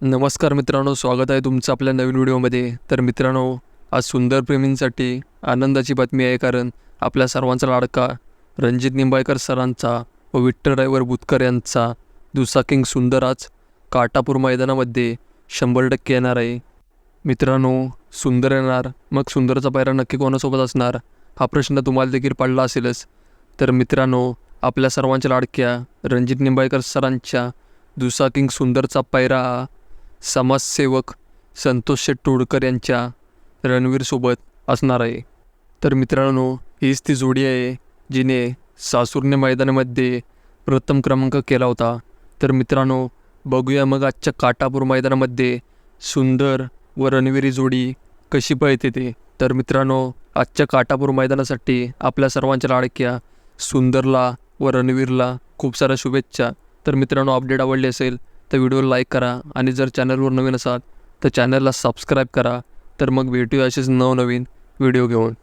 नमस्कार मित्रांनो स्वागत आहे तुमचं आपल्या नवीन व्हिडिओमध्ये. तर मित्रांनो आज सुंदर प्रेमींसाठी आनंदाची बातमी आहे कारण आपल्या सर्वांचा लाडका रणजित निंबाळकर सरांचा व विठ्ठल ड्रायव्हर बुतकर यांचा दुसा किंग सुंदर आज काटापूर मैदानामध्ये शंभर टक्के येणार आहे. मित्रांनो सुंदर येणार मग सुंदरचा पायरा नक्की कोणासोबत असणार हा प्रश्न तुम्हाला देखील पडला असेलच. तर मित्रांनो आपल्या सर्वांच्या लाडक्या रणजित निंबाळकर सरांच्या दुसा किंग सुंदरचा पायरा समाजसेवक संतोष शेट्टोडकर यांच्या रणवीरसोबत असणार आहे. तर मित्रांनो हीच ती जोडी आहे जिने सासूरने मैदानामध्ये प्रथम क्रमांक केला होता. तर मित्रांनो बघूया मग आजच्या काटापूर मैदानामध्ये सुंदर व रणवीरी जोडी कशी पळते ते. तर मित्रांनो आजच्या काटापूर मैदानासाठी आपल्या सर्वांच्या लाडक्या सुंदरला व रणवीरला खूप साऱ्या शुभेच्छा. तर मित्रांनो अपडेट आवडली असेल तर व्हिडिओला लाईक करा आणि जर चॅनलवर नवीन असाल तर चॅनलला सबस्क्राईब करा. तर मग भेटूया असेच नवनवीन व्हिडिओ घेऊन.